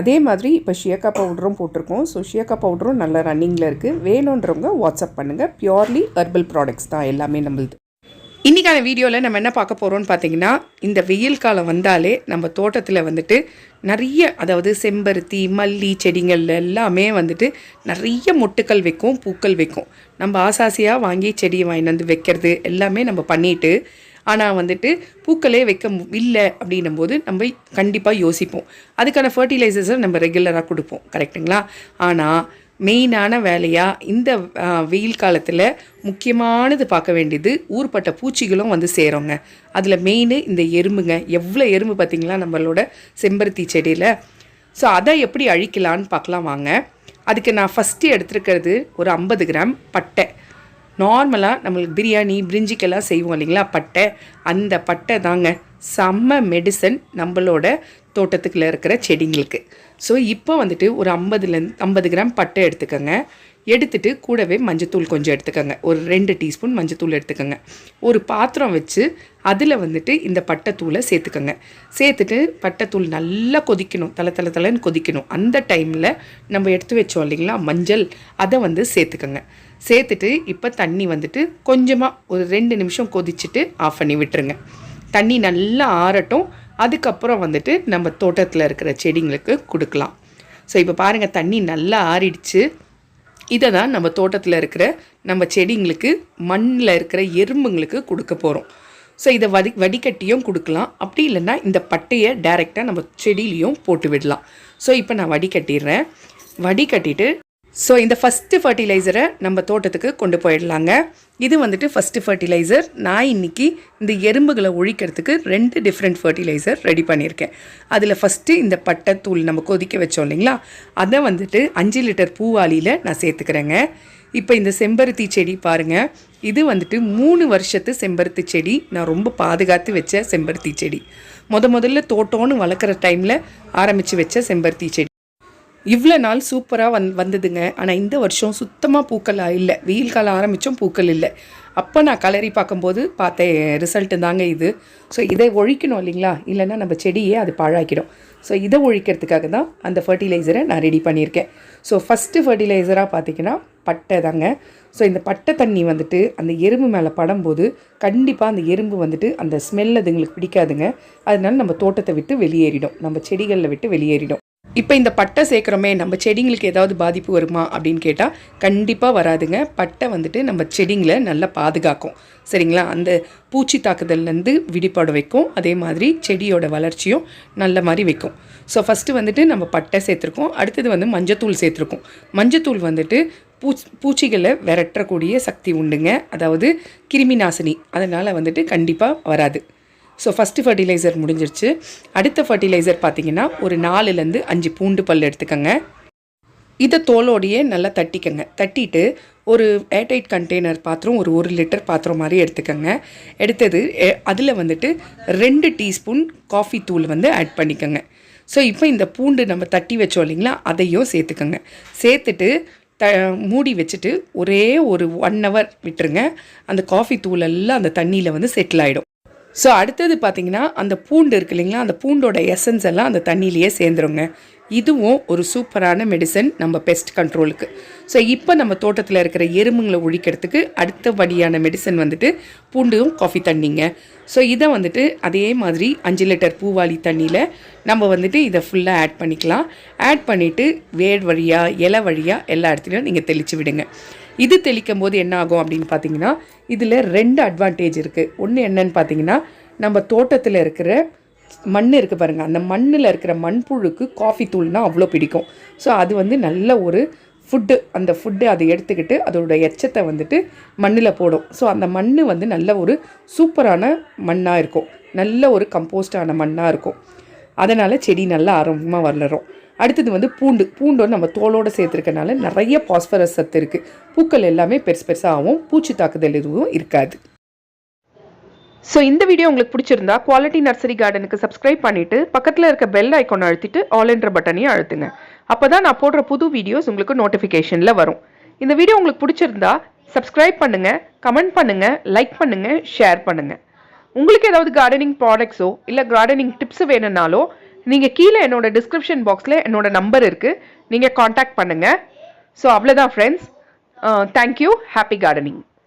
அதே மாதிரி இப்போ ஷியக்கா பவுடரும் போட்டிருக்கோம். ஸோ ஷியக்கா பவுடரும் நல்ல ரன்னிங்கில் இருக்குது வேணுன்றவங்க வாட்ஸ்அப் பண்ணுங்கள் பியோர்லி ஹெர்பல் ப்ராடக்ட்ஸ் தான் எல்லாமே நம்மளுது. இன்றைக்கான வீடியோவில் நம்ம என்ன பார்க்க போகிறோம்னு பார்த்தீங்கன்னா இந்த வெயில் காலம் வந்தாலே நம்ம தோட்டத்தில் வந்துட்டு நிறைய அதாவது செம்பருத்தி மல்லி செடிகள் எல்லாமே வந்துட்டு நிறைய மொட்டுக்கள் வைக்கும் பூக்கள் வைக்கும். நம்ம ஆசாசியாக வாங்கி செடியை வாங்கிட்டு வந்து வைக்கிறது எல்லாமே நம்ம பண்ணிவிட்டு ஆனால் வந்துட்டு பூக்களே வைக்க மு- இல்லை அப்படின்னும் போது நம்ம கண்டிப்பாக யோசிப்போம். அதுக்கான ஃபர்டிலைசர்ஸை நம்ம ரெகுலராக கொடுப்போம். கரெக்டுங்களா ஆனால் மெயினான வேலையாக இந்த வெயில் காலத்தில் முக்கியமானது பார்க்க வேண்டியது ஊர்பட்ட பூச்சிகளும் வந்து சேருங்க. அதில் மெயின் இந்த எறும்புங்க. எவ்வளோ எறும்பு பார்த்திங்களா? நம்மளோட செம்பருத்தி செடியில். ஸோ அதை எப்படி அழிக்கலான்னு பார்க்கலாம் வாங்க. அதுக்கு நான் ஃபஸ்ட்டு எடுத்துருக்கிறது ஒரு ஐம்பது கிராம் பட்டை. நார்மலாக நம்மளுக்கு பிரியாணி பிரிஞ்சிக்கெல்லாம் செய்வோம் இல்லைங்களா? பட்டை. அந்த பட்டை தாங்க செம்ம மெடிசன் நம்மளோட தோட்டத்துக்குள்ள இருக்கிற செடிங்களுக்கு. ஸோ இப்போ வந்துட்டு ஒரு ஐம்பதுலேருந்து ஐம்பது கிராம் பட்டை எடுத்துக்கோங்க. எடுத்துட்டு கூடவே மஞ்சத்தூள் கொஞ்சம் எடுத்துக்கோங்க. ஒரு ரெண்டு டீஸ்பூன் மஞ்சத்தூள் எடுத்துக்கோங்க. ஒரு பாத்திரம் வச்சு அதில் வந்துட்டு இந்த பட்டைத்தூளை சேர்த்துக்கோங்க. சேர்த்துட்டு பட்டைத்தூள் நல்லா கொதிக்கணும். தலை தலை தலைன்னு கொதிக்கணும். அந்த டைமில் நம்ம எடுத்து வச்சோம் இல்லைங்களா மஞ்சள் அதை வந்து சேர்த்துக்கோங்க. சேர்த்துட்டு இப்போ தண்ணி வந்துட்டு கொஞ்சமாக ஒரு ரெண்டு நிமிஷம் கொதிச்சுட்டு ஆஃப் பண்ணி விட்டுருங்க. தண்ணி நல்லா ஆறட்டும். அதுக்கப்புறம் வந்துட்டு நம்ம தோட்டத்தில் இருக்கிற செடிங்களுக்கு கொடுக்கலாம். ஸோ இப்போ பாருங்கள் தண்ணி நல்லா ஆறிடுச்சு. இதை தான் நம்ம தோட்டத்தில் இருக்கிற நம்ம செடிங்களுக்கு மண்ணில் இருக்கிற எறும்புங்களுக்கு கொடுக்க போகிறோம் ஸோ இதை வடி வடிகட்டியும் கொடுக்கலாம். அப்படி இல்லைன்னா இந்த பட்டையை டைரெக்டாக நம்ம செடியிலையும் போட்டு விடலாம். ஸோ இப்போ நான் வடிகட்டிடுறேன். வடிகட்டிட்டு ஸோ இந்த ஃபஸ்ட்டு ஃபர்டிலைசரை நம்ம தோட்டத்துக்கு கொண்டு போயிடலாங்க. இது வந்துட்டு ஃபஸ்ட்டு ஃபர்டிலைசர் நான் இன்னைக்கு இந்த எறும்புகளை ஒழிக்கிறதுக்கு ரெண்டு டிஃப்ரெண்ட் ஃபர்டிலைசர் ரெடி பண்ணியிருக்கேன். அதில் ஃபஸ்ட்டு இந்த பட்டைத்தூள் நம்ம கொதிக்க வச்சோம் இல்லைங்களா? அதை வந்துட்டு அஞ்சு லிட்டர் பூவாளியில் நான் சேர்த்துக்கிறேங்க. இப்போ இந்த செம்பருத்தி செடி பாருங்கள் இது வந்துட்டு மூணு வருஷத்து செம்பருத்தி செடி. நான் ரொம்ப பாதுகாத்து வச்ச செம்பருத்தி செடி. முத முதல்ல தோட்டம்னு வளர்க்குற டைமில் ஆரம்பித்து வச்ச செம்பருத்தி செடி. இவ்வளோ நாள் சூப்பராக வந் வந்ததுங்க. ஆனால் இந்த வருஷம் சுத்தமாக பூக்கள் இல்லை. வெயில் காலம் ஆரம்பித்தும் பூக்கள் இல்லை. அப்போ நான் கலரி பார்க்கும்போது பார்த்த ரிசல்ட்டு தாங்க இது. ஸோ இதை ஒழிக்கணும் இல்லைங்களா? இல்லைன்னா நம்ம செடியே அது பாழாக்கிடும். ஸோ இதை ஒழிக்கிறதுக்காக தான் அந்த ஃபர்டிலைசரை நான் ரெடி பண்ணியிருக்கேன். ஸோ ஃபஸ்ட்டு ஃபர்டிலைசராக பார்த்தீங்கன்னா பட்டை தாங்க. ஸோ இந்த பட்டை தண்ணி வந்துட்டு அந்த எறும்பு மேலே படும்போது கண்டிப்பாக அந்த எறும்பு வந்துட்டு அந்த ஸ்மெல் அதுங்களுக்கு பிடிக்காதுங்க. அதனால நம்ம தோட்டத்தை விட்டு வெளியேறிடும். நம்ம செடிகளில் விட்டு வெளியேறிடும். இப்போ இந்த பட்டை சேர்க்குறோமே நம்ம செடிங்களுக்கு ஏதாவது பாதிப்பு வருமா அப்படின்னு கேட்டால் கண்டிப்பாக வராதுங்க. பட்டை வந்துட்டு நம்ம செடிங்களை நல்லா பாதுகாக்கும். சரிங்களா? அந்த பூச்சி தாக்குதல்லேருந்து விடுபட வைக்கும். அதே மாதிரி செடியோட வளர்ச்சியும் நல்ல மாதிரி வைக்கும். ஸோ ஃபஸ்ட்டு வந்துட்டு நம்ம பட்டை சேர்த்துருக்கோம். அடுத்தது வந்து மஞ்சத்தூள் சேர்த்துருக்கோம். மஞ்சத்தூள் வந்துட்டு பூச் பூச்சிகளை விரட்டக்கூடிய சக்தி உண்டுங்க. அதாவது கிருமி நாசினி அதனால் வந்துட்டு கண்டிப்பாக வராது. ஸோ ஃபஸ்ட்டு ஃபர்டிலைசர் முடிஞ்சிருச்சு. அடுத்த ஃபர்டிலைசர் பார்த்தீங்கன்னா ஒரு நாலுலேருந்து அஞ்சு பூண்டு பல் எடுத்துக்கோங்க. இதை தோலோடையே நல்லா தட்டிக்கங்க. தட்டிட்டு ஒரு ஏர்டைட் கண்டெய்னர் பாத்திரம் ஒரு ஒரு லிட்டர் பாத்திரம் மாதிரி எடுத்துக்கோங்க. எடுத்தது அதில் வந்துட்டு ரெண்டு டீஸ்பூன் காஃபி தூள் வந்து ஆட் பண்ணிக்கோங்க. ஸோ இப்போ இந்த பூண்டு நம்ம தட்டி வச்சோம் இல்லைங்களா அதையும் சேர்த்துக்கோங்க. சேர்த்துட்டு த மூடி வச்சுட்டு ஒரே ஒரு ஒன் ஹவர் விட்டுருங்க. அந்த காஃபி தூள் எல்லாம் அந்த தண்ணியில் வந்து செட்டில் ஆகிடும் ஸோ அடுத்தது பார்த்தீங்கன்னா அந்த பூண்டு இருக்கு இல்லைங்களா அந்த பூண்டோட எசன்ஸ் எல்லாம் அந்த தண்ணியிலேயே சேர்ந்துருங்க. இதுவும் ஒரு சூப்பரான மெடிசன் நம்ம பெஸ்ட் கண்ட்ரோலுக்கு ஸோ இப்போ நம்ம தோட்டத்தில் இருக்கிற எறும்புங்களை ஒழிக்கிறதுக்கு அடுத்தபடியான மெடிசன் வந்துட்டு பூண்டும் காஃபி தண்ணிங்க. ஸோ இதை வந்துட்டு அதே மாதிரி அஞ்சு லிட்டர் பூவாளி தண்ணியில் நம்ம வந்துட்டு இதை ஃபுல்லாக ஆட் பண்ணிக்கலாம். ஆட் பண்ணிவிட்டு வேர் வழியாக இலை வழியாக எல்லா இடத்துலையும் நீங்கள் தெளித்து விடுங்க. இது தெளிக்கும் போது என்ன ஆகும் அப்படின்னு பார்த்தீங்கன்னா இதில் ரெண்டு அட்வான்டேஜ் இருக்குது ஒன்று என்னன்னு பார்த்தீங்கன்னா நம்ம தோட்டத்தில் இருக்கிற மண் இருக்குது பாருங்கள் அந்த மண்ணில் இருக்கிற மண்புழுக்கு காஃபி தூள்னா அவ்வளோ பிடிக்கும். ஸோ அது வந்து நல்ல ஒரு ஃபுட்டு அந்த ஃபுட்டு அதை எடுத்துக்கிட்டு அதோட எச்சத்தை வந்துட்டு மண்ணில் போடும். ஸோ அந்த மண் வந்து நல்ல ஒரு சூப்பரான மண்ணாக இருக்கும். நல்ல ஒரு கம்போஸ்டான மண்ணாக இருக்கும். அதனால் செடி நல்லா ஆரோக்கியமாக வளரும். அடுத்தது வந்து பூண்டு. பூண்டு வந்து நம்ம தோலோடு சேர்த்துருக்கனால நிறைய பாஸ்பரஸ் சத்து இருக்குது பூக்கள் எல்லாமே பெருசு பெருசாகவும் பூச்சி தாக்குதல் எதுவும் இருக்காது. ஸோ இந்த வீடியோ உங்களுக்கு பிடிச்சிருந்தா குவாலிட்டி நர்சரி கார்டனுக்கு சப்ஸ்கிரைப் பண்ணிவிட்டு பக்கத்தில் இருக்க பெல் ஐக்கான் அழுத்திட்டு ஆல் என்ற பட்டனையும் அழுத்துங்க. அப்போ தான் நான் போடுற புது வீடியோஸ் உங்களுக்கு நோட்டிஃபிகேஷனில் வரும். இந்த வீடியோ உங்களுக்கு பிடிச்சிருந்தா சப்ஸ்கிரைப் பண்ணுங்கள் கமெண்ட் பண்ணுங்கள் லைக் பண்ணுங்கள் ஷேர் பண்ணுங்கள் உங்களுக்கு ஏதாவது கார்டனிங் ப்ராடக்ட்ஸோ இல்லை கார்டனிங் டிப்ஸ் வேணும்னாலோ நீங்கள் கீழே என்னோட டிஸ்கிரிப்ஷன் பாக்ஸில் என்னோட நம்பர் இருக்குது நீங்கள் காண்டாக்ட் பண்ணுங்கள் ஸோ அவ்வளோதான் ஃப்ரெண்ட்ஸ் தேங்க்யூ ஹாப்பி கார்டனிங்